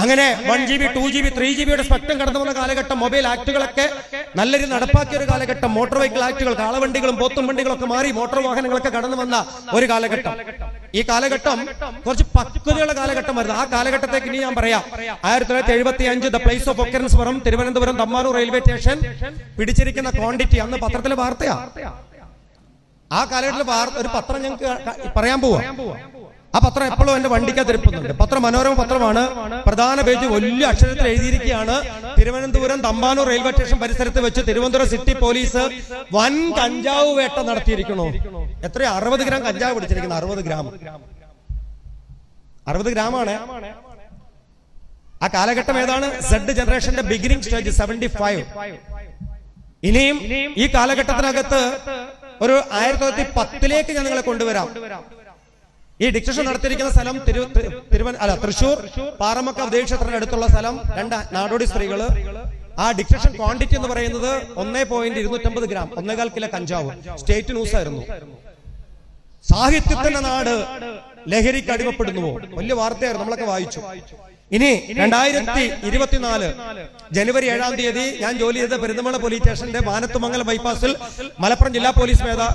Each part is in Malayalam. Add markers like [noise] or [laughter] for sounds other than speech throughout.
അങ്ങനെ one G B two G B three G ബിയുടെ സ്പെക്ട്രം കടന്നു വന്ന കാലഘട്ടം മൊബൈൽ ആക്ടുകളൊക്കെ നല്ല രീതി നടപ്പാക്കിയ ഒരു കാലഘട്ടം. മോട്ടോർ വെഹിക്കിൾ ആക്ടുകൾ കാളവണ്ടികളും പോത്തും വണ്ടികളൊക്കെ മാറി മോട്ടോർ വാഹനങ്ങളൊക്കെ കടന്നു വന്ന ഒരു കാലഘട്ടം. ഈ കാലഘട്ടം കുറച്ച് പക്വതയുള്ള കാലഘട്ടമായിരുന്നു. ആ കാലഘട്ടത്തേക്ക് ഇനി ഞാൻ പറയാം. ആയിരത്തി തൊള്ളായിരത്തി എഴുപത്തി അഞ്ച് ദ പ്ലേസ് ഓഫ് ഒക്കറൻസ് പുറം തിരുവനന്തപുരം തമ്മാനൂർ റെയിൽവേ സ്റ്റേഷൻ പിടിച്ചിരിക്കുന്ന ക്വാണ്ടിറ്റി അന്ന് പത്രത്തിലെ വാർത്തയാ. ആ കാലഘട്ടത്തിൽ വാർത്ത ഒരു പത്രം ഞങ്ങൾക്ക് പറയാൻ പോവാ. ആ പത്രം എപ്പോഴും എന്റെ വണ്ടിക്കകത്ത് ഇരിപ്പുന്നുണ്ട് പത്ര മനോരമ പത്രമാണ്. പ്രധാന പേജ് വലിയ അക്ഷരത്തിൽ എഴുതിയിരിക്കുകയാണ്. തിരുവനന്തപുരം തമ്പാനൂർ റെയിൽവേ സ്റ്റേഷൻ പരിസരത്ത് വെച്ച് തിരുവനന്തപുരം സിറ്റി പോലീസ് വൻ കഞ്ചാവ് വേട്ട നടത്തിയിരിക്കണോ എത്രയോ അറുപത് ഗ്രാം കഞ്ചാവ് പിടിച്ചിരിക്കുന്നു. അറുപത് ഗ്രാം. അറുപത് ഗ്രാമാണ്. ആ കാലഘട്ടം ഏതാണ്? സെഡ് ജനറേഷന്റെ ബിഗിനിങ് സ്റ്റേജ് സെവന്റി ഫൈവ് ഇനിയും ഈ കാലഘട്ടത്തിനകത്ത് ഒരു ആയിരത്തി തൊള്ളായിരത്തി പത്തിലേക്ക് ഞാൻ നിങ്ങളെ കൊണ്ടുവരാം. ഈ ഡിക്ഷൻ നടത്തിയിരിക്കുന്ന സ്ഥലം തിരു തിരുവന അല്ല തൃശൂർ പാറമക്ക ക്ഷേത്രത്തിന് അടുത്തുള്ള സ്ഥലം. രണ്ട് നാടോടി സ്ത്രീകൾ. ആ ഡിക്ഷൻ ക്വാണ്ടിറ്റി എന്ന് പറയുന്നത് ഒന്നേ പോയിന്റ് ഇരുന്നൂറ്റമ്പത് ഗ്രാം ഒന്നേകാൽ കിലോ കഞ്ചാവ്. സ്റ്റേറ്റ് ന്യൂസ് ആയിരുന്നു സാഹിത്യത്തിന്റെ നാട് ലഹരിക്ക് അടിമപ്പെടുന്നുവോ? വലിയ വാർത്തയായിരുന്നു നമ്മളൊക്കെ വായിച്ചു. ഇനി രണ്ടായിരത്തി ഇരുപത്തിനാല് ജനുവരി ഏഴാം തീയതി ഞാൻ ജോലി ചെയ്ത പെരുന്തമല പോലീസ് സ്റ്റേഷന്റെ മാനത്തുമംഗലം ബൈപ്പാസിൽ മലപ്പുറം ജില്ലാ പോലീസ് മേധാ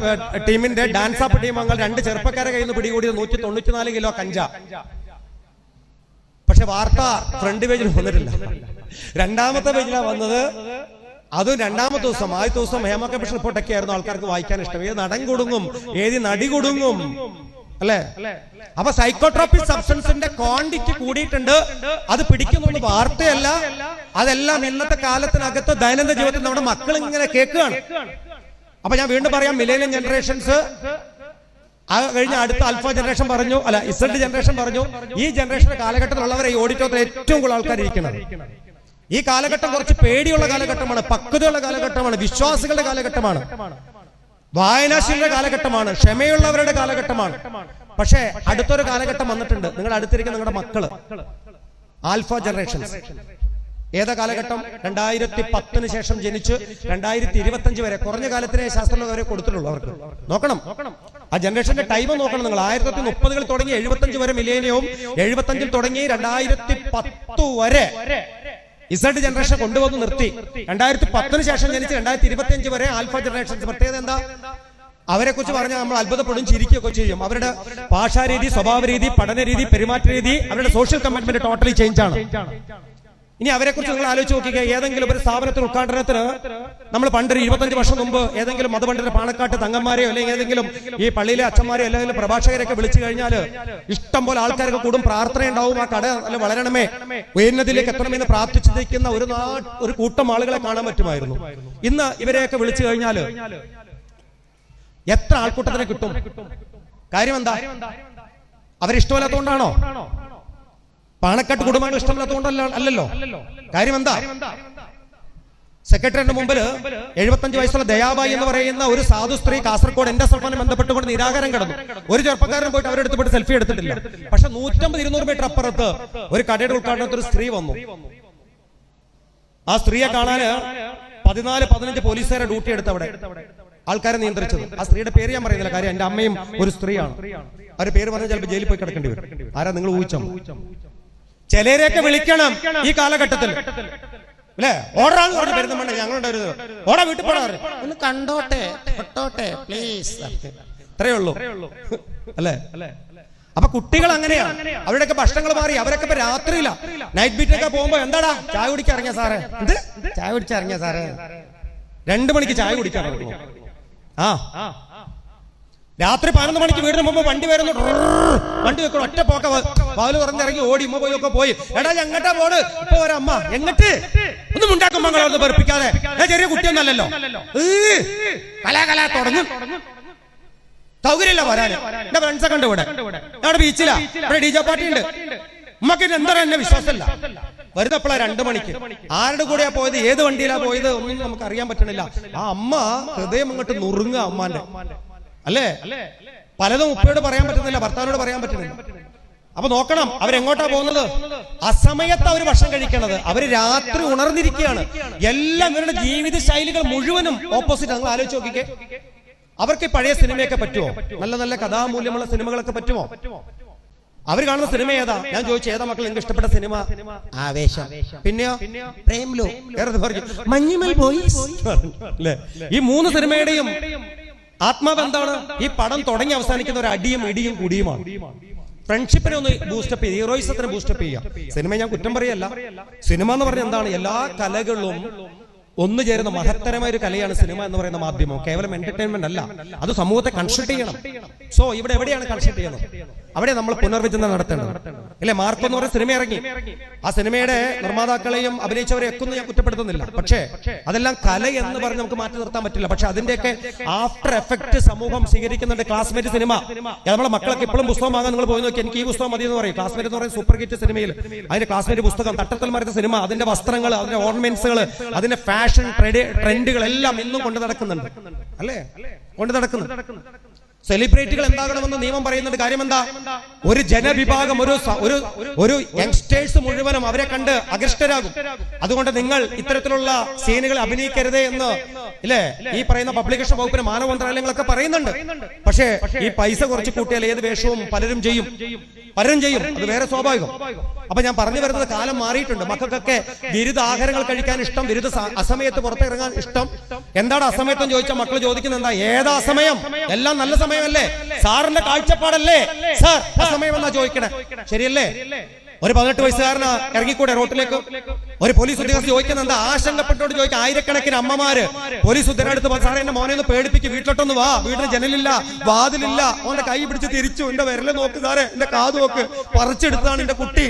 ടീമിന്റെ ഡാൻസ് ആപ്പ് ടീം അംഗങ്ങൾ രണ്ട് ചെറുപ്പക്കാരെ കയ്യിൽ നിന്ന് പിടികൂടിയത് നൂറ്റി തൊണ്ണൂറ്റിനാല് കിലോ കഞ്ച. പക്ഷെ വാർത്ത ഫ്രണ്ട് പേജിൽ വന്നിട്ടില്ല. രണ്ടാമത്തെ പേജിലാണ് വന്നത് അതും രണ്ടാമത്തെ ദിവസം ആദ്യത്തെ ദിവസം ഹേമ കമ്മീഷൻ റിപ്പോർട്ടൊക്കെ ആയിരുന്നു ആൾക്കാർക്ക് വായിക്കാൻ ഇഷ്ടം. ഏത് നടൻ കൊടുങ്ങും ഏത് നടി കൊടുങ്ങും. അല്ലേ? അപ്പൊ സൈക്കോട്രോപിക് സബ്സ്റ്റൻസിന്റെ ക്വാണ്ടിറ്റി കൂടിയിട്ടുണ്ട്. അത് പിടിക്കുന്നുണ്ട് വാർത്തയല്ല. അതെല്ലാം ഇന്നത്തെ കാലത്തിനകത്ത് ദൈനംദിന ജീവിതത്തിൽ നമ്മുടെ മക്കൾ ഇങ്ങനെ കേൾക്കുകയാണ്. അപ്പൊ ഞാൻ വീണ്ടും പറയാം മിലേനിയം ജനറേഷൻസ് ആ കഴിഞ്ഞ അടുത്ത അൽഫ ജനറേഷൻ പറഞ്ഞു അല്ല ഇസഡ് ജനറേഷൻ പറഞ്ഞു. ഈ ജനറേഷന്റെ കാലഘട്ടത്തിലുള്ളവരെ ഈ ഓഡിറ്റോറിയത്തിൽ ഏറ്റവും കൂടുതൽ ആൾക്കാർ ഇരിക്കുന്നത് ഈ കാലഘട്ടം കുറച്ച് പേടിയുള്ള കാലഘട്ടമാണ് പക്വതയുള്ള കാലഘട്ടമാണ് വിശ്വാസികളുടെ കാലഘട്ടമാണ്. വായനാശീലയുടെ കാലഘട്ടമാണ് ക്ഷമയുള്ളവരുടെ കാലഘട്ടമാണ്. പക്ഷേ അടുത്തൊരു കാലഘട്ടം വന്നിട്ടുണ്ട്. നിങ്ങളുടെ അടുത്തിരിക്കുന്ന നിങ്ങളുടെ മക്കൾ. ആൽഫ ജനറേഷൻസ് ഏതാ കാലഘട്ടം? രണ്ടായിരത്തി പത്തിന് ശേഷം ജനിച്ച് രണ്ടായിരത്തി ഇരുപത്തി അഞ്ച് വരെ കുറഞ്ഞ കാലത്തിനെ ശാസ്ത്രങ്ങൾ അവരെ കൊടുത്തിട്ടുള്ളൂ അവർക്ക്. നോക്കണം. ആ ജനറേഷന്റെ ടൈം നോക്കണം നിങ്ങൾ. ആയിരത്തി മുപ്പതുകൾ തുടങ്ങി എഴുപത്തഞ്ച് വരെ മിലേനിയവും എഴുപത്തഞ്ചിൽ തുടങ്ങി രണ്ടായിരത്തി പത്ത് വരെ ഇസഡ് ജനറേഷൻ കൊണ്ടുവന്ന് നിർത്തി. രണ്ടായിരത്തി പത്തിന് ശേഷം ജനിച്ച് രണ്ടായിരത്തി ഇരുപത്തി അഞ്ച് വരെ ആൽഫ ജനറേഷൻസ് പ്രത്യേകത എന്താ? അവരെ കുറിച്ച് പറഞ്ഞാൽ നമ്മൾ അത്ഭുതപ്പെടും ചിരിക്കുകയൊക്കെ ചെയ്യും. അവരുടെ ഭാഷാരീതി സ്വഭാവ രീതി പഠന രീതി പെരുമാറ്റ രീതി അവരുടെ സോഷ്യൽ കമ്മിറ്റ്മെന്റ് ടോട്ടലി ചേഞ്ച് ആണ്. ഇനി അവരെ കുറിച്ച് നിങ്ങൾ ആലോചിച്ച് നോക്കിക്കുക ഏതെങ്കിലും ഒരു സ്ഥാപനത്തിൽ ഉദ്ഘാടനത്തിന് നമ്മൾ പണ്ട് ഇരുപത്തഞ്ച് വർഷം മുമ്പ് ഏതെങ്കിലും മതപണ്ഡിതരെ പാണക്കാട്ട് തങ്ങന്മാരെയോ അല്ലെങ്കിൽ ഏതെങ്കിലും ഈ പള്ളിയിലെ അച്ഛന്മാരെയോ അല്ലെങ്കിൽ പ്രഭാഷകരെയൊക്കെ വിളിച്ചു കഴിഞ്ഞാൽ ഇഷ്ടം പോലെ ആൾക്കാരൊക്കെ കൂടും പ്രാർത്ഥന ഉണ്ടാവും ആ കട അല്ല വളരണമേ. ഉയർന്നതിലേക്ക് എത്തണമെന്ന് പ്രാർത്ഥിച്ചിരിക്കുന്ന ഒരു ഒരു കൂട്ടം ആളുകളെ കാണാൻ പറ്റുമായിരുന്നു. ഇന്ന് ഇവരെയൊക്കെ വിളിച്ചു കഴിഞ്ഞാൽ എത്ര ആൾക്കൂട്ടത്തിനെ കിട്ടും? കാര്യം എന്താ? അവരിഷ്ടമല്ലാത്തതുകൊണ്ടാണോ? പാണക്കാട്ട് കുടുംബങ്ങൾ ഇഷ്ടമില്ലാത്തതുകൊണ്ടല്ല അല്ലല്ലോ? കാര്യം എന്താ സെക്രട്ടറിയുടെ മുമ്പിൽ എഴുപത്തഞ്ച് വയസ്സുള്ള ദയാബായി എന്ന് പറയുന്ന ഒരു സാധു സ്ത്രീ കാസർഗോഡ് എന്റെ സ്ഥലം ബന്ധപ്പെട്ടുകൊണ്ട് നിരാകരം കിടന്നു. ഒരു ചെറുപ്പക്കാരൻ പോയിട്ട് അവരെടുത്ത് പോയിട്ട് സെൽഫി എടുത്തിട്ടില്ല. പക്ഷെ നൂറ്റമ്പത് ഇരുന്നൂറ് മീറ്റർ അപ്പുറത്ത് ഒരു കടയുടെ ഉദ്ഘാടനത്തിൽ ഒരു സ്ത്രീ വന്നു. ആ സ്ത്രീയെ കാണാന് പതിനാല് പതിനഞ്ച് പോലീസുകാരെ ഡ്യൂട്ടി എടുത്ത് അവിടെ ആൾക്കാരെ നിയന്ത്രിച്ചത്. ആ സ്ത്രീയുടെ പേര് ഞാൻ പറയുന്നില്ല. കാര്യം എന്റെ അമ്മയും ഒരു സ്ത്രീയാണ്. അവരുടെ പേര് പറഞ്ഞാൽ ചിലപ്പോൾ ജയിലിൽ പോയി കിടക്കേണ്ടി വരും. ആരാ നിങ്ങൾ ഊഹിച്ചോ? ചിലരെയൊക്കെ വിളിക്കണം ഈ കാലഘട്ടത്തിൽ. അല്ലേ? പെരുന്നമ്മണ്ണ ഞങ്ങളുടെ ഒരു ഓടാ വീട്ടിൽ പോടാ ഒന്ന് കണ്ടോട്ടെ തൊട്ടോട്ടെ പ്ലീസ് അത്രേ ഉള്ളൂ. [laughs] അല്ലേ? അപ്പൊ കുട്ടികൾ അങ്ങനെയാണ് അവരുടെയൊക്കെ ഭക്ഷണങ്ങൾ മാറി അവരൊക്കെ ഇപ്പൊ രാത്രിയില്ല നൈറ്റ് ബീറ്റൊക്കെ പോകുമ്പോ എന്താടാ? ചായ കുടിക്കാറങ്ങിയ സാറേ. എന്ത്? ചായ കുടിച്ചറങ്ങിയ സാറേ. രണ്ടു മണിക്ക് ചായ കുടിക്കാൻ ആ. രാത്രി പതിനൊന്ന് മണിക്ക് വീടിന് മുമ്പ് വണ്ടി വരുന്നു. വണ്ടി വെക്കണം ഒറ്റ പോക്ക പാൽ തുറന്നിറങ്ങി ഓടി ഉമ്മ പോയി ഒക്കെ പോയി. എടാ എങ്ങട്ടാ പോണ്? ഇപ്പൊ ഒരമ്മ എങ്ങട്ട്? ഒന്നും ഉണ്ടാക്കും മംഗളൊന്ന് പെറുപ്പിക്കാതെ. ഞാൻ ചെറിയ കുട്ടിയൊന്നല്ലല്ലോ. കലാ തുടങ്ങും. സൗകര്യമില്ല വരാന്. എന്റെ ഫ്രണ്ട്സൊക്കെ ഉണ്ട് ഇവിടെ. അവിടെ ബീച്ചിലാ ഇവിടെ ഡി ജെ പാർട്ടി ഉണ്ട്. ഉമ്മക്ക് എന്താ എന്നെ വിശ്വാസമില്ല. വരുന്നപ്പോഴാ രണ്ടു മണിക്ക്. ആരുടെ കൂടെയാ പോയത്? ഏത് വണ്ടിയിലാ പോയത്? ഒന്നും നമുക്ക് അറിയാൻ പറ്റണില്ല. ആ അമ്മ ഹൃദയം അങ്ങോട്ട് നുറുങ്ങ അമ്മാന്റെ. അല്ലേ? പലതും ഉപ്പയോട് പറയാൻ പറ്റുന്നില്ല ഭർത്താവിനോട് പറയാൻ പറ്റുന്നില്ല. അപ്പൊ നോക്കണം അവരെങ്ങോട്ടാ പോകുന്നത്? അസമയത്ത് അവർ ഭക്ഷണം കഴിക്കണത്. അവർ രാത്രി ഉണർന്നിരിക്കുകയാണ്. എല്ലാം ഇവരുടെ ജീവിത ശൈലികൾ മുഴുവനും ഓപ്പോസിറ്റ് നിങ്ങൾ ആലോചിച്ച് നോക്കിക്കേ. അവർക്ക് പഴയ സിനിമയൊക്കെ പറ്റുമോ? നല്ല നല്ല കഥാമൂല്യമുള്ള സിനിമകളൊക്കെ പറ്റുമോ? അവർ കാണുന്ന സിനിമ ഏതാ? ഞാൻ ചോദിച്ചു ഏതാ മക്കൾ നിങ്ങൾക്ക് ഇഷ്ടപ്പെട്ട സിനിമ? ആവേശം. പിന്നെയോ? പ്രേംലോ. പറഞ്ഞു. മഞ്ഞിമൽ ബോയ്സ്. ഈ മൂന്ന് സിനിമയുടെയും ആത്മാവ് എന്താണ് ഈ പടം തുടങ്ങി അവസാനിക്കുന്ന ഒരു അടിയും ഇടിയും കുടിയുമാണ്. ഫ്രണ്ട്ഷിപ്പിനെ ഒന്ന് ബൂസ്റ്റപ്പ് ചെയ്യുക. ഹീറോയിസത്തിന് ബൂസ്റ്റപ്പ് ചെയ്യുക. സിനിമ ഞാൻ കുറ്റം പറയല്ല. സിനിമ എന്ന് പറഞ്ഞ എന്താണ് എല്ലാ കലകളും ഒന്നു ചേരുന്ന മഹത്തരമായ ഒരു കലയാണ് സിനിമ എന്ന് പറയുന്ന മാധ്യമം. കേവലം എന്റർടൈൻമെന്റ് അല്ല. അത് സമൂഹത്തെ കൺസൾട്ട് ചെയ്യണം. സോ ഇവിടെ എവിടെയാണ് കൺസൾട്ട് ചെയ്യുന്നത് അവിടെ നമ്മൾ പുനർവിചിന്തനം നടത്തേണ്ടത്. അല്ലെ? മാർക്കോ എന്ന് പറഞ്ഞ സിനിമ ഇറങ്ങി. ആ സിനിമയുടെ നിർമ്മാതാക്കളെയും അഭിനയിച്ചവരെ ഒക്കെ ഒന്നും ഞാൻ കുറ്റപ്പെടുത്തുന്നില്ല. പക്ഷേ അതെല്ലാം കല എന്ന് പറഞ്ഞ് നമുക്ക് മാറ്റി നിർത്താൻ പറ്റില്ല. പക്ഷെ അതിന്റെയൊക്കെ ആഫ്റ്റർ എഫക്ട് സമൂഹം സ്വീകരിക്കുന്നുണ്ട്. Classmate cinema. നമ്മളെ മക്കളൊക്കെ ഇപ്പോഴും പുസ്തകം വാങ്ങാൻ നിങ്ങൾ പോയി നോക്കി. എനിക്ക് ഈ പുസ്തകം മതി എന്ന് പറയും. ക്ലാസ്മേറ്റ് എന്ന് പറയുന്ന സൂപ്പർ ഹിറ്റ് സിനിമയിൽ അതിന്റെ ക്ലാസ്മേറ്റ് പുസ്തകം തട്ടത്തിൽ മറിച്ച സിനിമ അതിന്റെ വസ്ത്രങ്ങൾ അതിന്റെ ഓർണമെന്റ്സുകൾ അതിന്റെ ഫാഷൻ ട്രെൻഡുകൾ എല്ലാം ഇന്നും കൊണ്ട് നടക്കുന്നുണ്ട്. അല്ലേ? കൊണ്ട് നടക്കുന്നുണ്ട്. സെലിബ്രിറ്റികൾ എന്താകണമെന്ന് നിയമം പറയുന്നുണ്ട് കാര്യം എന്താ ഒരു ജനവിഭാഗം ഒരു ഒരു ഒരു യങ്സ്റ്റേഴ്സ് മുഴുവനും അവരെ കണ്ട് അകൃഷ്ടരാകും. അതുകൊണ്ട് നിങ്ങൾ ഇത്തരത്തിലുള്ള സീനുകൾ അഭിനയിക്കരുത് എന്ന് ഇല്ലേ? ഈ പറയുന്ന പബ്ലിക്കേഷൻ വകുപ്പിന് മാനവ മന്ത്രാലയങ്ങളൊക്കെ പറയുന്നുണ്ട്. പക്ഷേ ഈ പൈസ കുറച്ച് കൂട്ടിയാൽ ഏത് വേഷവും പലരും ചെയ്യും. പലരും ചെയ്യും. അത് വേറെ സ്വാഭാവികം. അപ്പൊ ഞാൻ പറഞ്ഞു വരുന്നത് കാലം മാറിയിട്ടുണ്ട്. മക്കൾക്കൊക്കെ ബിരുദ ആഹാരങ്ങൾ കഴിക്കാൻ ഇഷ്ടം ബിരുദ അസമയത്ത് പുറത്തിറങ്ങാൻ ഇഷ്ടം. എന്താണ് അസമയത്തും ചോദിച്ചാൽ മക്കൾ ചോദിക്കുന്നത് എന്താ? ഏതാ സമയം എല്ലാം നല്ല സമയമല്ലേ? സാറിന്റെ കാഴ്ചപ്പാടല്ലേ? സാർ സമയം എന്നാ ചോദിക്കണേ. ശരിയല്ലേ? ഒരു പതിനെട്ട് വയസ്സുകാരന് ഇറങ്ങിക്കൂടെ റോട്ടിലേക്ക്? ഒരു പോലീസ് ഉദ്യോഗസ്ഥർ ചോദിക്കുന്നത് എന്താ ആശങ്കപ്പെട്ടോട് ചോദിക്കുക ആയിരക്കണക്കിന് അമ്മമാര് പോലീസ് ഉദ്യോഗസ്ഥ സാറേ എന്റെ മോനെ ഒന്ന് പേടിപ്പിക്കും വീട്ടിലോട്ടൊന്ന് വാ വീട്ടിൽ ജനലില്ല വാതിലില്ല ഓന്റെ കൈ പിടിച്ച് തിരിച്ചു എന്റെ വിരൽ നോക്ക് സാറേ എന്റെ കാത് നോക്ക് പറിച്ചെടുത്താണ് എന്റെ കുട്ടി.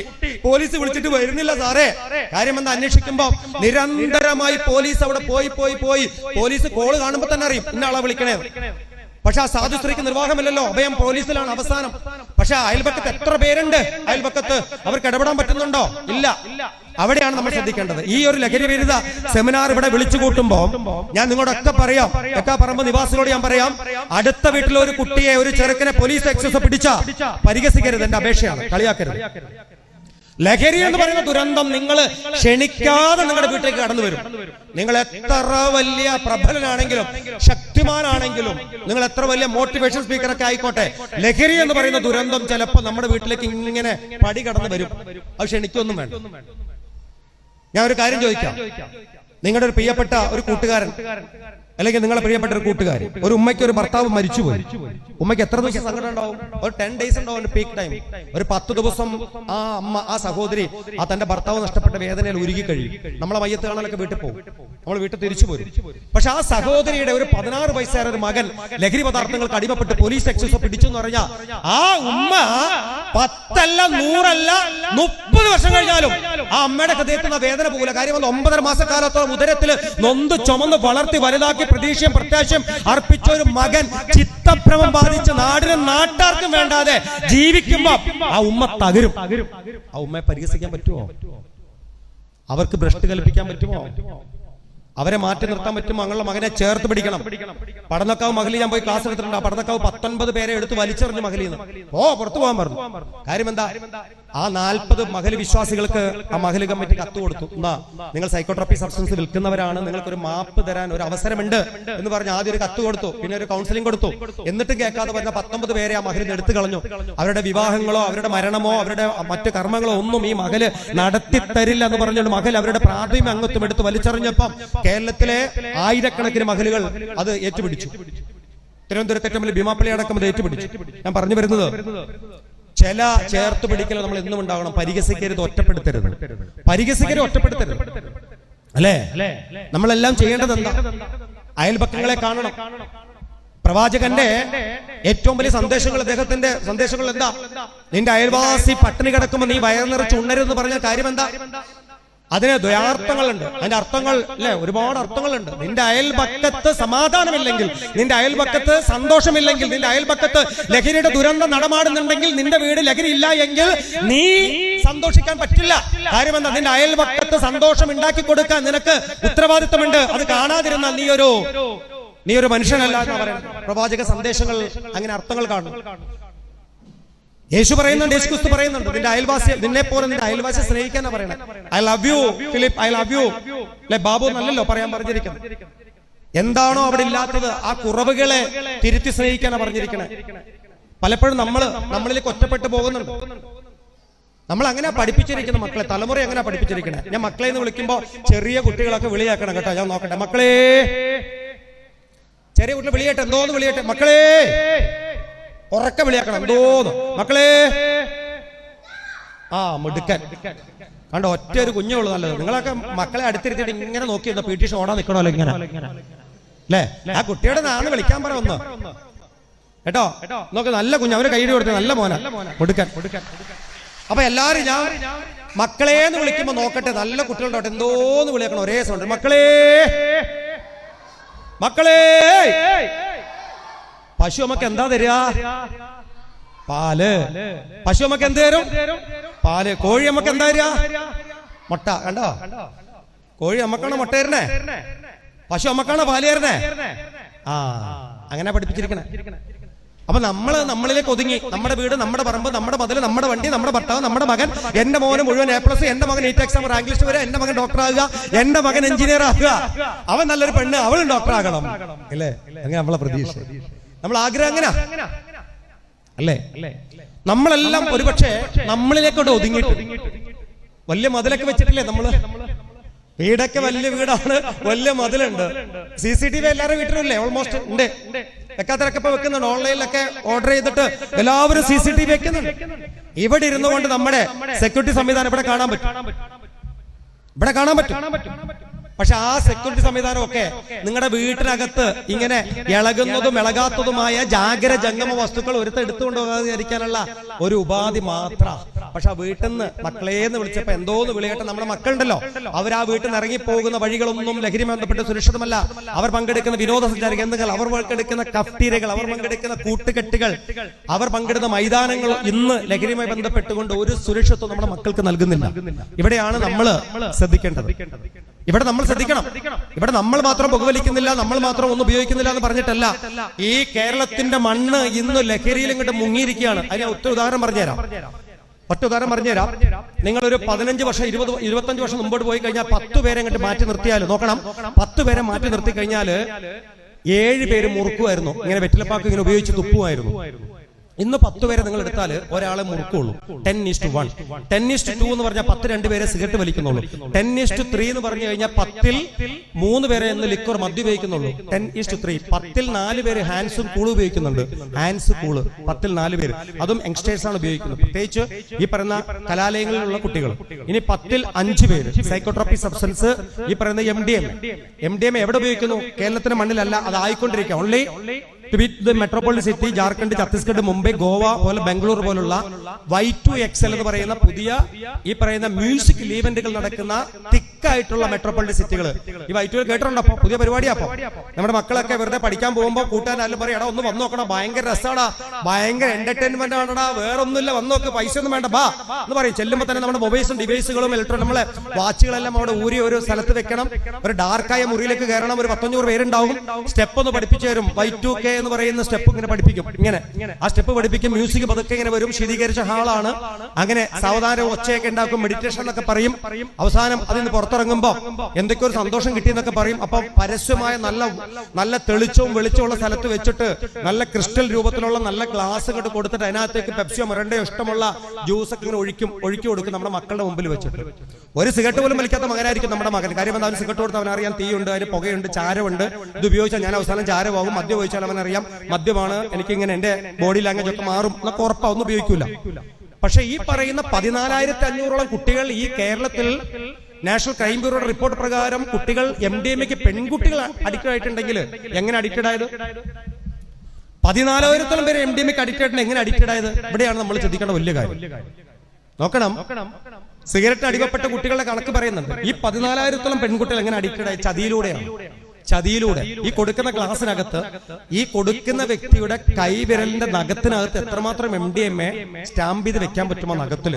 പോലീസ് വിളിച്ചിട്ട് വരുന്നില്ല സാറേ. കാര്യം എന്താ അന്വേഷിക്കുമ്പോ നിരന്തരമായി പോലീസ് അവിടെ പോയി പോയി പോയി. പോലീസ് കോൾ കാണുമ്പോ തന്നെ അറിയും ഇന്ന ആളെ വിളിക്കണേ പക്ഷെ ആ സാധു സ്ത്രീക്ക് നിർവാഹമില്ലല്ലോ. അഭയം പോലീസിലാണ് അവസാനം. പക്ഷെ അയൽപക്കത്ത് എത്ര പേരുണ്ട്? അയൽപക്കത്ത് അവർക്ക് ഇടപെടാൻ പറ്റുന്നുണ്ടോ? ഇല്ല. അവിടെയാണ് നമ്മൾ ശ്രദ്ധിക്കേണ്ടത്. ഈ ഒരു ലഹരി വിരുദ്ധ സെമിനാർ ഇവിടെ വിളിച്ചു കൂട്ടുമ്പോ ഞാൻ നിങ്ങളോടൊക്കെ പറയാം. ഒക്കെ പറമ്പ് നിവാസികളോട് ഞാൻ പറയാം. അടുത്ത വീട്ടിലെ ഒരു കുട്ടിയെ ഒരു ചെറുക്കനെ പോലീസ് എക്സസ് പിടിച്ച പരിഹസിക്കരുത്. എന്റെ അപേക്ഷയാണ്. കളിയാക്കരുത്. ലഹരി എന്ന് പറയുന്ന ദുരന്തം നിങ്ങൾ ക്ഷണിക്കാതെ നിങ്ങളുടെ വീട്ടിലേക്ക് കടന്നു വരും. നിങ്ങൾ എത്ര വലിയ പ്രബലനാണെങ്കിലും ശക്തിമാനാണെങ്കിലും നിങ്ങൾ എത്ര വലിയ മോട്ടിവേഷൻ സ്പീക്കറൊക്കെ ആയിക്കോട്ടെ. ലഹരി എന്ന് പറയുന്ന ദുരന്തം ചിലപ്പോൾ നമ്മുടെ വീട്ടിലേക്ക് ഇങ്ങനെ പടി കടന്നു വരും. അത് ക്ഷണിക്കൊന്നും വേണ്ട. ഞാൻ ഒരു കാര്യം ചോദിക്കാം. നിങ്ങളുടെ ഒരു പ്രിയപ്പെട്ട ഒരു കൂട്ടുകാരൻ. അല്ലെങ്കിൽ നിങ്ങളെ പ്രിയപ്പെട്ട ഒരു കൂട്ടുകാരൻ ഒരു ഉമ്മയ്ക്ക് ഒരു ഭർത്താവ് മരിച്ചുപോയി. ഉമ്മയ്ക്ക് എത്ര ദിവസം സങ്കടം ഉണ്ടാവും? ഒരു ടെൻ ഡേയ്സ് ഉണ്ടാവും പീക്ക് ടൈം ഒരു പത്ത് ദിവസം ആ അമ്മ ആ സഹോദരി ആ തന്റെ ഭർത്താവ് നഷ്ടപ്പെട്ട വേദനയിൽ ഉരുകി കഴിയും. നമ്മളെ മയ്യത്ത് കാണാനൊക്കെ വീട്ടിൽ പോകും. നമ്മൾ വീട്ടിൽ തിരിച്ചു പോരും. പക്ഷെ ആ സഹോദരിയുടെ ഒരു പതിനാറ് വയസ്സുകാര ഒരു മകൻ ലഹരി പദാർത്ഥങ്ങൾക്ക് അടിമപ്പെട്ട് പോലീസ് എക്സൈസോ പിടിച്ചു എന്ന് പറഞ്ഞാൽ ആ ഉമ്മ പത്തല്ല നൂറല്ല മുപ്പത് വർഷം കഴിഞ്ഞാലും ആ അമ്മയുടെ ഹൃദയത്തിൽ വേദന പോകില്ല. കാര്യം ഒമ്പതര മാസക്കാലത്തോളം ഉദരത്തിൽ നൊന്ത് ചുമന്ന് വളർത്തി വലുതാക്കി പ്രതീക്ഷയും പ്രത്യാശയും അർപ്പിച്ച ഒരു മകൻ ചിത്തഭ്രമം ബാധിച്ച നാടിനും നാട്ടാർക്കും വേണ്ടാതെ ജീവിക്കുമ്പോ ആ ഉമ്മ തകരും. ആ ഉമ്മയെ പരിഹസിക്കാൻ പറ്റുമോ? അവർക്ക് ഭ്രഷ്ട് കൽപ്പിക്കാൻ പറ്റുമോ? അവരെ മാറ്റി നിർത്താൻ പറ്റുമോ? ഞങ്ങളുടെ മകനെ ചേർത്ത് പിടിക്കണം. പടന്നക്കാവ് മകളിൽ ഞാൻ പോയി ക്ലാസ് എടുത്തിട്ടുണ്ട്. ആ പടന്നക്കാവ് പത്തൊൻപത് പേരെ എടുത്ത് വലിച്ചെറിഞ്ഞു മകളിൽ നിന്ന് ഓ പുറത്തു പോകാൻ പറഞ്ഞു. കാര്യം എന്താ? ആ നാൽപ്പത് മഹൽ വിശ്വാസികൾക്ക് ആ മഹൽ കമ്മിറ്റി കത്ത് കൊടുത്തു. എന്നാ നിങ്ങൾ സൈക്കോട്രോപ്പി സബ്സ്റ്റൻസ് വിൽക്കുന്നവരാണ്. നിങ്ങൾക്ക് ഒരു മാപ്പ് തരാൻ ഒരു അവസരമുണ്ട് എന്ന് പറഞ്ഞ് ആദ്യം ഒരു കത്ത് കൊടുത്തു. പിന്നെ ഒരു കൗൺസിലിംഗ് കൊടുത്തു. എന്നിട്ടും കേൾക്കാതെ പറഞ്ഞ പത്തൊമ്പത് പേരെ ആ മഹലിൽ എടുത്തു കളഞ്ഞു. അവരുടെ വിവാഹങ്ങളോ അവരുടെ മരണമോ അവരുടെ മറ്റു കർമ്മങ്ങളോ ഒന്നും ഈ മകൽ നടത്തി തരില്ല എന്ന് പറഞ്ഞുകൊണ്ട് മകൽ അവരുടെ പ്രാഥമിക അംഗത്വം എടുത്ത് വലിച്ചെറിഞ്ഞപ്പം കേരളത്തിലെ ആയിരക്കണക്കിന് മഹലുകൾ അത് ഏറ്റുപിടിച്ചു. തിരുവനന്തപുരത്തെ ഭീമാപ്പള്ളി അടക്കം അത് ഏറ്റുപിടിച്ചു. ഞാൻ പറഞ്ഞു വരുന്നത് ചില ചേർത്ത് പിടിക്കൽ നമ്മൾ എന്നും ഉണ്ടാവണം. പരിഹസിക്കരുത് ഒറ്റപ്പെടുത്തരുത്. പരിഹസിക്കരുത് ഒറ്റപ്പെടുത്തരുത്. അല്ലേ? നമ്മളെല്ലാം ചെയ്യേണ്ടത് എന്താ അയൽപക്കങ്ങളെ കാണണം. പ്രവാചകന്റെ ഏറ്റവും വലിയ സന്ദേശങ്ങൾ അദ്ദേഹത്തിന്റെ സന്ദേശങ്ങൾ എന്താ? നിന്റെ അയൽവാസി പട്ടിണി കിടക്കുമ്പോൾ നീ വയർ നിറച്ച് ഉണ്ണരുതെന്ന് പറഞ്ഞ കാര്യം എന്താ അതിന് ദ്വയാർത്ഥങ്ങളുണ്ട്. അതിന്റെ അർത്ഥങ്ങൾ അല്ലെ? ഒരുപാട് അർത്ഥങ്ങളുണ്ട്. നിന്റെ അയൽപക്കത്ത് സമാധാനമില്ലെങ്കിൽ നിന്റെ അയൽപക്കത്ത് സന്തോഷമില്ലെങ്കിൽ നിന്റെ അയൽപക്കത്ത് ലഹരിയുടെ ദുരന്തം നടമാടുന്നുണ്ടെങ്കിൽ നിന്റെ വീട് ലഹരി ഇല്ല എങ്കിൽ നീ സന്തോഷിക്കാൻ പറ്റില്ല. കാര്യം എന്താ? നിന്റെ അയൽപക്കത്ത് സന്തോഷം ഉണ്ടാക്കി കൊടുക്കാൻ നിനക്ക് ഉത്തരവാദിത്തമുണ്ട് അത് കാണാതിരുന്നാൽ നീ ഒരു നീ ഒരു മനുഷ്യനല്ല എന്ന് പറയുന്നത്. പ്രവാചക സന്ദേശങ്ങൾ അങ്ങനെ അർത്ഥങ്ങൾ കാണും. യേശു പറയുന്നുണ്ട് യേശു ക്രിസ്തു പറയുന്നുണ്ട് നിന്റെ അയൽവാസി നിന്നെ പോലെ നിന്റെ അയൽവാസി സ്നേഹിക്കാനാ പറയണത് I love you Philip I love you അല്ലെ ബാബു നല്ലല്ലോ പറയാൻ പറഞ്ഞിരിക്കുന്നത് എന്താണോ അവിടെ ഇല്ലാത്തത് ആ കുറവുകളെ തിരുത്തി സ്നേഹിക്കാനാ പറഞ്ഞിരിക്കണേ. പലപ്പോഴും നമ്മൾ നമ്മളിലേക്ക് ഒറ്റപ്പെട്ടു പോകുന്നുണ്ട്. നമ്മൾ അങ്ങനെ പഠിപ്പിച്ചിരിക്കുന്ന മക്കളെ. തലമുറ അങ്ങനെ പഠിപ്പിച്ചിരിക്കണേ. ഞാൻ മക്കളെ എന്ന് വിളിക്കുമ്പോ ചെറിയ കുട്ടികളൊക്കെ വിളിയാക്കണം കേട്ടോ. ഞാൻ നോക്കട്ടെ. മക്കളെ! ചെറിയ കുട്ടികൾ വിളിയട്ടെ. എന്തോന്ന് വിളിയട്ടെ മക്കളെ ഉറക്കെ വിളിയാക്കണം. എന്തോന്ന് മക്കളെ? ആ മിടുക്കൻ. കണ്ട? ഒറ്റ ഒരു കുഞ്ഞേ ഉള്ളൂ നല്ലത്. നിങ്ങളൊക്കെ മക്കളെ അടുത്തിരുത്തിയിട്ട് ഇങ്ങനെ നോക്കി പി ടി ഷോ ഓടാൻ നിൽക്കണമല്ലോ ഇങ്ങനെ? അല്ലേ ആ കുട്ടിയുടെ നാന്ന് വിളിക്കാൻ പറ ഒന്ന്. കേട്ടോ? നോക്ക് നല്ല കുഞ്ഞ്. അവർ കൈയ്യടി കൊടുത്ത. നല്ല മോന. കൊടുക്കാൻ അപ്പൊ എല്ലാരും ഞാൻ മക്കളെ എന്ന് വിളിക്കുമ്പോ നോക്കട്ടെ. നല്ല കുട്ടികളുടെ എന്തോന്ന് വിളിയാക്കണം. ഒരേ സൗണ്ട് മക്കളേ! മക്കളെ! പശു നമുക്ക് എന്താ തരിക പാൽ. പശു നമുക്ക് എന്ത് തരും? പാൽ. കോഴി നമുക്ക് എന്താ തരിക മുട്ട. കണ്ടോ? കോഴി നമുക്കാണ് മുട്ട തരണേ പശു നമുക്കാണ് പാൽ തരണേ ആ. അങ്ങനെ പഠിപ്പിച്ചിരിക്കണേ. അപ്പൊ നമ്മൾ നമ്മളിലേക്ക് ഒതുങ്ങി. നമ്മുടെ വീട് നമ്മുടെ പറമ്പ് നമ്മുടെ മതിൽ നമ്മുടെ വണ്ടി നമ്മുടെ ഭർത്താവ് നമ്മുടെ മകൻ എന്റെ മോന് മുഴുവൻ എ പ്ലസ് എന്റെ മകൻ നീറ്റ് എക്സാം റാങ്ക് ലിസ്റ്റ് വരെ എന്റെ മകൻ ഡോക്ടർ ആകുക എന്റെ മകൻ എഞ്ചിനീയർ ആകുക. അവൻ നല്ലൊരു പെണ്ണ് അവളും ഡോക്ടർ ആകണം. അല്ലേ അങ്ങനെ നമ്മളെ പ്രതീക്ഷ നമ്മൾ ആഗ്രഹം അങ്ങനെ അല്ലേ? നമ്മളെല്ലാം ഒരുപക്ഷെ നമ്മളിലേക്കോട്ട് ഒതുങ്ങിയിട്ട് വലിയ മതിലൊക്കെ വെച്ചിട്ടില്ലേ നമ്മൾ? വീടൊക്കെ വലിയ വീടാണ്. വലിയ മതിലുണ്ട്. സി സി ടി വി എല്ലാവരും വീട്ടിലല്ലേ ഓൾമോസ്റ്റ് ഉണ്ട്. വെക്കാത്തരൊക്കെ ഇപ്പൊ വെക്കുന്നുണ്ട്. ഓൺലൈനിലൊക്കെ ഓർഡർ ചെയ്തിട്ട് എല്ലാവരും സി സി ടി വി വെക്കുന്നുണ്ട്. ഇവിടെ ഇരുന്നു കൊണ്ട് നമ്മുടെ സെക്യൂരിറ്റി സംവിധാനം ഇവിടെ കാണാൻ പറ്റും. ഇവിടെ കാണാൻ പറ്റും. പക്ഷെ ആ സെക്യൂരിറ്റി സംവിധാനം ഒക്കെ നിങ്ങളുടെ വീട്ടിനകത്ത് ഇങ്ങനെ ഇളകുന്നതും ഇളകാത്തതുമായ ജാഗര ജംഗമ വസ്തുക്കൾ ഒരുത്ത എടുത്തുകൊണ്ട് പോകാതിരിക്കാനുള്ള ഒരു ഉപാധി മാത്ര. പക്ഷെ ആ വീട്ടിൽ നിന്ന് മക്കളേന്ന് വിളിച്ചപ്പോ എന്തോന്ന് വിളിയട്ടെ നമ്മുടെ മക്കളുണ്ടല്ലോ. അവർ ആ വീട്ടിൽ നിന്ന് ഇറങ്ങി പോകുന്ന വഴികളൊന്നും ലഹരി ബന്ധപ്പെട്ട് സുരക്ഷിതമല്ല. അവർ പങ്കെടുക്കുന്ന വിനോദസഞ്ചാര കേന്ദ്രങ്ങൾ അവർ പങ്കെടുക്കുന്ന കഫ്റ്റീരകൾ അവർ പങ്കെടുക്കുന്ന കൂട്ടുകെട്ടുകൾ അവർ പങ്കെടുക്കുന്ന മൈതാനങ്ങൾ ഇന്ന് ലഹരിയുമായി ബന്ധപ്പെട്ടുകൊണ്ട് ഒരു സുരക്ഷിത്വം നമ്മുടെ മക്കൾക്ക് നൽകുന്നില്ല. ഇവിടെയാണ് നമ്മൾ ശ്രദ്ധിക്കേണ്ടത്. ഇവിടെ നമ്മൾ ശ്രദ്ധിക്കണം. ഇവിടെ നമ്മൾ മാത്രം പുകവലിക്കുന്നില്ല നമ്മൾ മാത്രം ഒന്നും ഉപയോഗിക്കുന്നില്ല എന്ന് പറഞ്ഞിട്ടല്ല. ഈ കേരളത്തിന്റെ മണ്ണ് ഇന്ന് ലഹരിയിൽ ഇങ്ങോട്ട് മുങ്ങിയിരിക്കുകയാണ്. അതിന് ഒറ്റ ഉദാഹരണം പറഞ്ഞുതരാം. ഒറ്റ ഉദാഹരണം പറഞ്ഞുതരാം. നിങ്ങൾ ഒരു പതിനഞ്ച് വർഷം ഇരുപത് ഇരുപത്തഞ്ച് വർഷം മുമ്പോട്ട് പോയി കഴിഞ്ഞാൽ പത്ത് പേരെ അങ്ങോട്ട് മാറ്റി നിർത്തിയാൽ നോക്കണം. പത്ത് പേരെ മാറ്റി നിർത്തി കഴിഞ്ഞാൽ ഏഴ് പേര് മുറുക്കുമായിരുന്നു. ഇങ്ങനെ വെറ്റിലപ്പാക്ക് ഇങ്ങനെ ഉപയോഗിച്ച് തുപ്പുമായിരുന്നു. ഇന്ന് പത്ത് പേരെ നിങ്ങൾ എടുത്താൽ ഒരാളെ മുറുക്കുള്ളൂ. Ten is to one ten is to two എന്ന് പറഞ്ഞാൽ പത്ത് രണ്ട് പേരെ സിഗരറ്റ് വലിക്കുന്നുള്ളൂ. ടെൻ ഈസ്റ്റ് ത്രീ എന്ന് പറഞ്ഞു കഴിഞ്ഞാൽ പത്തിൽ മൂന്ന് പേരെ ഇന്ന് ലിക്വർ മദ്യ ഉപയോഗിക്കുന്നുള്ളൂ. ടെൻ ഈസ്റ്റ് ത്രീ പത്തിൽ നാല് പേര് ഹാൻഡ്സും കൂൾ ഉപയോഗിക്കുന്നുണ്ട്. ഹാൻഡ്സ് കൂൾ പത്തിൽ നാല് പേര്. അതും യങ്സ്റ്റേഴ്സ് ആണ് ഉപയോഗിക്കുന്നത്. പ്രത്യേകിച്ച് ഈ പറയുന്ന കലാലയങ്ങളിലുള്ള കുട്ടികൾ. ഇനി പത്തിൽ അഞ്ച് പേര്. സൈക്കോട്രോപ്പി സബ്സ്റ്റൻസ് ഈ പറയുന്ന M D M M D M എവിടെ ഉപയോഗിക്കുന്നു? കേരളത്തിന്റെ മണ്ണിലല്ല. അത് ആയിക്കൊണ്ടിരിക്കുക. Only to metropolitan city Jharkhand Chhattisgarh Mumbai Goa പോലെ ബാംഗ്ലൂർ പോലുള്ള വൈ ടു എക്സൽ എന്ന് പറയുന്ന പുതിയ ഈ പറയുന്ന മ്യൂസിക് ഈവന്റുകൾ നടക്കുന്ന തിക്കായിട്ടുള്ള മെട്രോപോളിറ്റൻ സിറ്റികൾ ഈ വൈ ടു കേട്ടിട്ടുണ്ടോ പുതിയ പരിപാടിയാ അപ്പൊ. നമ്മുടെ മക്കളൊക്കെ വെറുതെ പഠിക്കാൻ പോകുമ്പോൾ കൂട്ടാനാലും പറയും എടാ ഒന്ന് വന്നു നോക്കണം ഭയങ്കര രസമാടാ ഭയങ്കര എന്റർടൈൻമെന്റ് ആണടാ വേറെ ഒന്നുമില്ല വന്നു നോക്ക് പൈസ ഒന്നും വേണ്ട ബാ എന്ന് പറയും. ചെല്ലുമ്പോൾ തന്നെ നമ്മുടെ മൊബൈൽസും ഡിവൈസുകളും ഇലക്ട്രോണിക് നമ്മളെ വാച്ചുകളെല്ലാം അവിടെ ഊരി ഒരു സ്ഥലത്ത് വെക്കണം. ഒരു ഡാർക്കായ മുറിയിലേക്ക് കയറണം. ഒരു പത്തഞ്ഞൂറ് പേരുണ്ടാവും. സ്റ്റെപ്പ് ഒന്ന് പഠിപ്പിച്ചു തരും. വൈ ടു കെ എന്ന് പറയുന്ന സ്റ്റെപ്പ് ഇങ്ങനെ പഠിപ്പിക്കും. ഇങ്ങനെ. ആ സ്റ്റെപ്പ് പഠിപ്പിക്കും മ്യൂസിക് പതുക്കെ ഇങ്ങനെ വരും ശീതീകരിച്ച ഹാളാണ്. അങ്ങനെ സാവധാനം ഒച്ചയൊക്കെ ഉണ്ടാക്കും മെഡിറ്റേഷൻ എന്നൊക്കെ പറയും. അവസാനം അതിൽ നിന്ന് പുറത്തിറങ്ങുമ്പോ എന്തൊക്കെ ഒരു സന്തോഷം കിട്ടിയെന്നൊക്കെ പറയും. അപ്പൊ പരസ്യമായ നല്ല നല്ല തെളിച്ചവും വെളിച്ചമുള്ള സ്ഥലത്ത് വെച്ചിട്ട് നല്ല ക്രിസ്റ്റൽ രൂപത്തിലുള്ള നല്ല ഗ്ലാസ് കൊടുത്തിട്ട് അതിനകത്തേക്ക് പെപ്സിയോ മുരണ്ടയോ ഇഷ്ടമുള്ള ജ്യൂസ് ഒക്കെ ഇങ്ങനെ ഒഴിക്കും ഒഴുക്കി കൊടുക്കും നമ്മുടെ മക്കളുടെ മുമ്പിൽ വെച്ചിട്ട്. ഒരു സിഗരറ്റ് പോലും വലിക്കാത്ത മകനായിരിക്കും നമ്മുടെ മകൻ. കാര്യം അവൻ സിഗരറ്റ് കൊടുത്ത് അവനറിയാം തീയുണ്ട് അതിന് പുകയുണ്ട് ചാരമുണ്ട് ഇത് ഉപയോഗിച്ചാൽ ഞാൻ അവസാനം ചാരമാകും മദ്യം ഉപയോഗിച്ചാൽ അവനറിയാം മദ്യമാണ്. എനിക്കിങ്ങനെ എന്റെ ബോഡി ലാംഗ്വേജ് ഒക്കെ മാറും എന്നൊക്കെ ഉറപ്പാ. ഒന്നും ഉപയോഗിക്കൂല. പക്ഷെ ഈ പറയുന്ന പതിനാലായിരത്തി അഞ്ഞൂറോളം കുട്ടികൾ ഈ കേരളത്തിൽ നാഷണൽ ക്രൈം ബ്യൂറോയുടെ റിപ്പോർട്ട് പ്രകാരം കുട്ടികൾ എം ഡി എം എക്ക് പെൺകുട്ടികൾ അഡിക്റ്റഡ് ആയിട്ടുണ്ടെങ്കിൽ എങ്ങനെ അഡിക്റ്റഡ് ആയത്? പതിനാലായിരത്തോളം പേര് എം ഡി എം എക്ക് അഡിക്റ്റഡ് എങ്ങനെ അഡിക്റ്റഡ് ആയത്? ഇവിടെയാണ് നമ്മൾ ചിന്തിക്കേണ്ട വലിയ കാര്യം. നോക്കണം. സിഗരറ്റ് അടിമപ്പെട്ട കുട്ടികളുടെ കണക്ക് പറയുന്നുണ്ട്. ഈ പതിനാലായിരത്തോളം പെൺകുട്ടികൾ എങ്ങനെ അഡിക്റ്റഡ് ആയി? ചതിയിലൂടെയാണ്. ചതിയിലൂടെ. ഈ കൊടുക്കുന്ന ക്ലാസ്സിനകത്ത് ഈ കൊടുക്കുന്ന വ്യക്തിയുടെ കൈവിരലിന്റെ നഖത്തിനകത്ത് എത്രമാത്രം M D M A stamp ചെയ്ത് വെക്കാൻ പറ്റുമോ നഖത്തിൽ?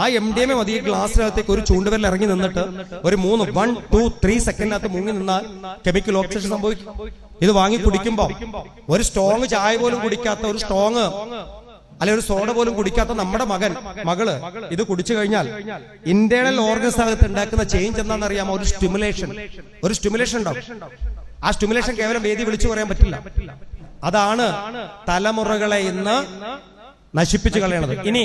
ആ എം ഡി എം എ മതി. ഈ ഗ്ലാസ്സിനകത്തേക്ക് ഒരു ചൂണ്ടുവിരൽ ഇറങ്ങി നിന്നിട്ട് ഒരു മൂന്ന് വൺ ടു ത്രീ സെക്കൻഡിനകത്ത് മുങ്ങി നിന്നാൽ കെമിക്കൽ ഓക്സിജൻ സംഭവിക്കും. ഇത് വാങ്ങി കുടിക്കുമ്പോ ഒരു സ്ട്രോങ് ചായ പോലും കുടിക്കാത്ത ഒരു സ്ട്രോങ് അല്ലെ ഒരു സോഡ പോലും കുടിക്കാത്ത നമ്മുടെ മകൻ മകൾ ഇത് കുടിച്ചു കഴിഞ്ഞാൽ ഇന്റേണൽ ഓർഗൻസ് അകത്ത് ഉണ്ടാക്കുന്ന ചേഞ്ച് എന്താണെന്ന് അറിയാമോ ഒരു സ്റ്റിമുലേഷൻ ഒരു സ്റ്റിമുലേഷൻ ഉണ്ടാവും. ആ സ്റ്റിമുലേഷൻ കേവലം വേദി വിളിച്ചു പറയാൻ പറ്റില്ല. അതാണ് തലമുറകളെ ഇന്ന് നശിപ്പിച്ചു കളയണത്. ഇനി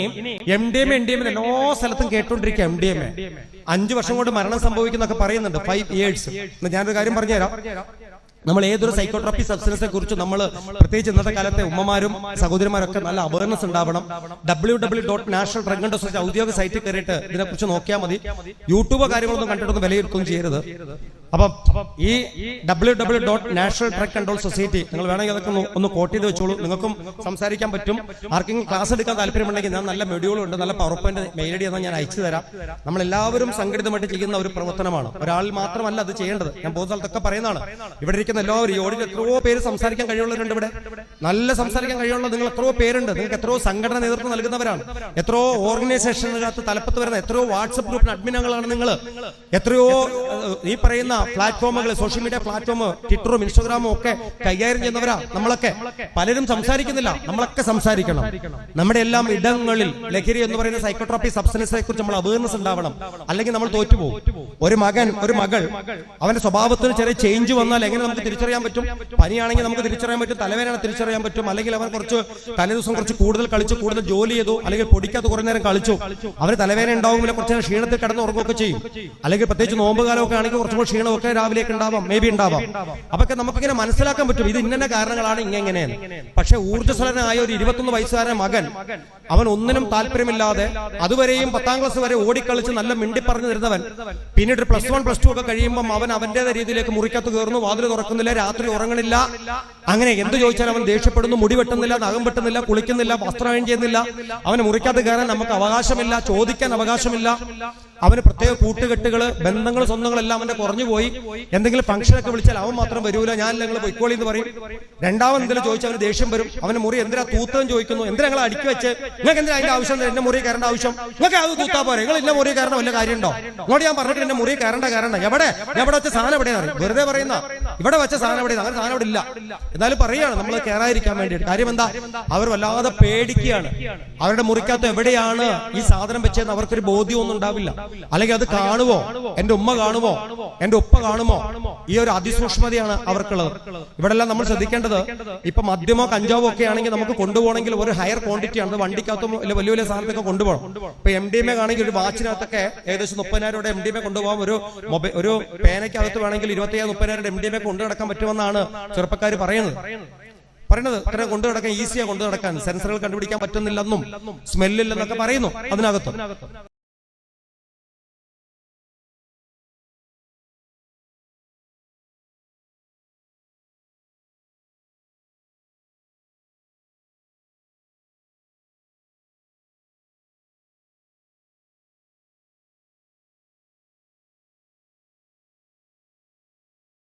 M D M N D M എല്ലാ സ്ഥലത്തും കേട്ടോണ്ടിരിക്കുക എം ഡി എ അഞ്ചു വർഷം കൊണ്ട് മരണം സംഭവിക്കുന്നൊക്കെ പറയുന്നുണ്ട്. ഫൈവ് ഇയേഴ്സ് ഞാനൊരു കാര്യം പറഞ്ഞുതരാം. നമ്മൾ ഏതൊരു സൈക്കോട്രോപ്പി സബ്സ്റ്റൻസിനെ കുറിച്ച് നമ്മൾ പ്രത്യേകിച്ച് ഇന്നത്തെ കാലത്തെ ഉമ്മമാരും സഹോദരിമാരൊക്കെ നല്ല അവയർനെസ് ഉണ്ടാവണം. W W dot national drug and ഔദ്യോഗിക സൈറ്റിൽ കയറിയിട്ട് ഇതിനെക്കുറിച്ച് നോക്കിയാൽ മതി. യൂട്യൂബോ കാര്യങ്ങളൊന്നും കണ്ടിട്ടൊന്നും വിലയിരുത്തുകയും ചെയ്യരുത്. അപ്പം ഈ W W dot national drug control society നിങ്ങൾ വേണമെങ്കിൽ അതൊക്കെ ഒന്ന് ഒന്ന് കോട്ട് ചെയ്ത് വെച്ചോളൂ. നിങ്ങൾക്കും സംസാരിക്കാൻ പറ്റും. ആർക്കെങ്കിലും ക്ലാസ് എടുക്കാൻ താല്പര്യമുണ്ടെങ്കിൽ ഞാൻ നല്ല മെഡ്യൂളും ഉണ്ട്. നല്ല power point mail I D എന്നാൽ ഞാൻ അയച്ചു തരാം. നമ്മൾ എല്ലാവരും സംഘടിതമായിട്ട് ചെയ്യുന്ന ഒരു പ്രവർത്തനമാണ്. ഒരാൾ മാത്രമല്ല അത് ചെയ്യേണ്ടത്. ഞാൻ പോകുന്ന സ്ഥലത്തൊക്കെ പറയുന്നതാണ്. ഇവിടെ ഇരിക്കുന്ന എല്ലാവരും ഈ ഓഡിറ്റ് എത്രയോ പേര് സംസാരിക്കാൻ കഴിയുള്ളവരുണ്ട് ഇവിടെ. നല്ല സംസാരിക്കാൻ കഴിയുള്ള നിങ്ങൾ എത്രയോ പേരുണ്ട്. നിങ്ങൾക്ക് എത്രയോ സംഘടന നേതൃത്വം നൽകുന്നവരാണ്. എത്രയോ ഓർഗനൈസേഷനകത്ത് തലപ്പത്ത് വരുന്ന എത്രയോ വാട്സപ്പ് ഗ്രൂപ്പിന് അഡ്മിനങ്ങളാണ് നിങ്ങൾ. എത്രയോ ഈ പറയുന്ന പ്ലാറ്റ്ഫോമുകൾ സോഷ്യൽ മീഡിയ പ്ലാറ്റ്ഫോം ട്വിറ്ററും ഇൻസ്റ്റാഗ്രാമും ഒക്കെ കൈകാര്യം ചെയ്യുന്നവരാ നമ്മളൊക്കെ. പലരും സംസാരിക്കുന്നില്ല. നമ്മളൊക്കെ സംസാരിക്കണം. നമ്മുടെ എല്ലാം ഇടങ്ങളിൽ ലഹരി എന്ന് പറയുന്ന സൈക്കോട്രോപ്പി സബ്സ്റ്റൻസിനെ കുറിച്ച് നമ്മൾ അവയർനെസ് ഉണ്ടാവണം. അല്ലെങ്കിൽ നമ്മൾ തോറ്റുപോകും ഒരു മകൻ ഒരു മകൾ അവന്റെ സ്വഭാവത്തിന് ചെറിയ ചേഞ്ച് വന്നാൽ എങ്ങനെ നമുക്ക് തിരിച്ചറിയാൻ പറ്റും? പനിയാണെങ്കിൽ നമുക്ക് തിരിച്ചറിയാൻ പറ്റും. തലവേദന തിരിച്ചറിയാൻ പറ്റും. അല്ലെങ്കിൽ അവൻ കുറച്ച് തലേദിവസം കുറച്ച് കൂടുതൽ കളിച്ചു കൂടുതൽ ജോലി ചെയ്തു അല്ലെങ്കിൽ പൊടിക്കാത്ത കുറേ നേരം കളിച്ചു. അവന് തലവേദന ഉണ്ടാവുമ്പോൾ കുറച്ച് നേരം ക്ഷീണത്തിൽ കിടന്ന് ഉറങ്ങുകയൊക്കെ ചെയ്യും. അല്ലെങ്കിൽ പ്രത്യേകിച്ച് നോമ്പ് കാലമൊക്കെ ആണെങ്കിൽ കുറച്ചും കൂടി ഒക്കെ രാവിലേക്ക് ഉണ്ടാവാം. മേ ബി ഉണ്ടാവാം. അപ്പൊക്കെ നമുക്കിങ്ങനെ മനസ്സിലാക്കാൻ പറ്റും. ഇത് ഇന്ന കാരണങ്ങളാണ് ഇങ്ങനെ പക്ഷെ ഊർജസ്വലനായ ഒരു ഇരുപത്തൊന്ന് വയസ്സുകാരൻ മകൻ അവൻ ഒന്നിനും താല്പര്യമില്ലാതെ അതുവരെയും പത്താം ക്ലാസ് വരെ ഓടിക്കളിച്ച് നല്ല മിണ്ടി പറഞ്ഞു തരുന്നവൻ പിന്നീട് പ്ലസ് വൺ പ്ലസ് ടു ഒക്കെ കഴിയുമ്പോൾ അവൻ അവന്റേതായ രീതിയിലേക്ക് മുറിക്കത്ത് കയറുന്നു വാതിൽ തുറക്കുന്നില്ല രാത്രി ഉറങ്ങണില്ല. അങ്ങനെ എന്ത് ചോദിച്ചാലും അവൻ ദേഷ്യപ്പെടുന്നു മുടി വെട്ടുന്നില്ല നഖം വെട്ടുന്നില്ല കുളിക്കുന്നില്ല വസ്ത്രം ചെയ്യുന്നില്ല. അവന് മുറിക്കത്ത് കയറാൻ നമുക്ക് അവകാശമില്ല ചോദിക്കാൻ അവകാശമില്ല. അവന് പ്രത്യേക കൂട്ടുകെട്ടുകൾ ബന്ധങ്ങൾ സ്വന്തങ്ങളെല്ലാം അവന്റെ കുറഞ്ഞു പോയി. എന്തെങ്കിലും ഫംഗ്ഷനൊക്കെ വിളിച്ചാൽ അവൻ മാത്രം വരൂല. ഞാൻ ഞങ്ങൾ പൊയ്ക്കോളി എന്ന് പറയും. രണ്ടാമത് എന്തെങ്കിലും ചോദിച്ചാൽ അവന് ദേഷ്യം വരും. അവന് മുറി എന്തിനാ തൂത്തം ചോദിക്കുന്നു? എന്തിനാ ഞങ്ങൾ അടുക്കി വെച്ച്? നിങ്ങൾക്ക് എന്തിനാ അതിന്റെ ആവശ്യം? എന്റെ മുറി കയറേണ്ട ആവശ്യം. നിങ്ങൾക്ക് അത് തൂത്താ പോരെ. നിങ്ങൾ എന്റെ മുറി കയറേണ്ട വല്ല കാര്യമുണ്ടോ? ഇങ്ങോട്ട് ഞാൻ പറഞ്ഞിട്ട് എന്റെ മുറി കയറേണ്ട കയറണ്ട എവിടെ? എവിടെ വെച്ച സാധനം എവിടെയാണ് വെറുതെ പറയുന്ന ഇവിടെ വെച്ച സാധനം എവിടെ അങ്ങനെ സാധനം ഇവിടെ ഇല്ല. എന്നാലും പറയാണ് നമ്മൾ കയറാതിരിക്കാൻ വേണ്ടിയിട്ട്. കാര്യം എന്താ? അവർ വല്ലാതെ പേടിക്കുകയാണ്. അവരുടെ മുറിക്കകത്ത് എവിടെയാണ് ഈ സാധനം വെച്ചതെന്ന് അവർക്കൊരു ബോധ്യമൊന്നും ഉണ്ടാവില്ല. അല്ലെങ്കിൽ അത് കാണുമോ എന്റെ ഉമ്മ കാണുമോ എന്റെ ഉപ്പ കാണുമോ? ഈ ഒരു അതിസൂക്ഷ്മതയാണ് അവർക്കുള്ളത്. ഇവിടെ എല്ലാം നമ്മൾ ശ്രദ്ധിക്കേണ്ടത് ഇപ്പൊ മദ്യമോ കഞ്ചാവോ ഒക്കെ ആണെങ്കിൽ നമുക്ക് കൊണ്ടുപോകണമെങ്കിൽ ഒരു ഹയർ ക്വാണ്ടിറ്റി ആണ്. വണ്ടിക്കകത്തും വലിയ വലിയ സാധനത്തൊക്കെ കൊണ്ടുപോകണം. ഇപ്പൊ എം ഡി എം എ ആണെങ്കിൽ ഒരു വാച്ചിനകത്തൊക്കെ ഏകദേശം മുപ്പതിനായിരം എം ഡി എം എ കൊണ്ടുപോകാം. ഒരു മൊബൈൽ ഒരു പേനയ്ക്കകത്ത് വേണമെങ്കിൽ ഇരുപത്തിയായിരം മുപ്പതിനായിരം എം ഡി എം എ കൊണ്ടു നടക്കാൻ പറ്റുമെന്നാണ് ചെറുപ്പക്കാർ പറയുന്നത്. പറയുന്നത് ഇത്ര കൊണ്ടു നടക്കാൻ ഈസിയാ കൊണ്ടു നടക്കാൻ. സെൻസറുകൾ കണ്ടുപിടിക്കാൻ പറ്റുന്നില്ലെന്നും സ്മെല്ലില്ലെന്നൊക്കെ പറയുന്നു അതിനകത്ത്.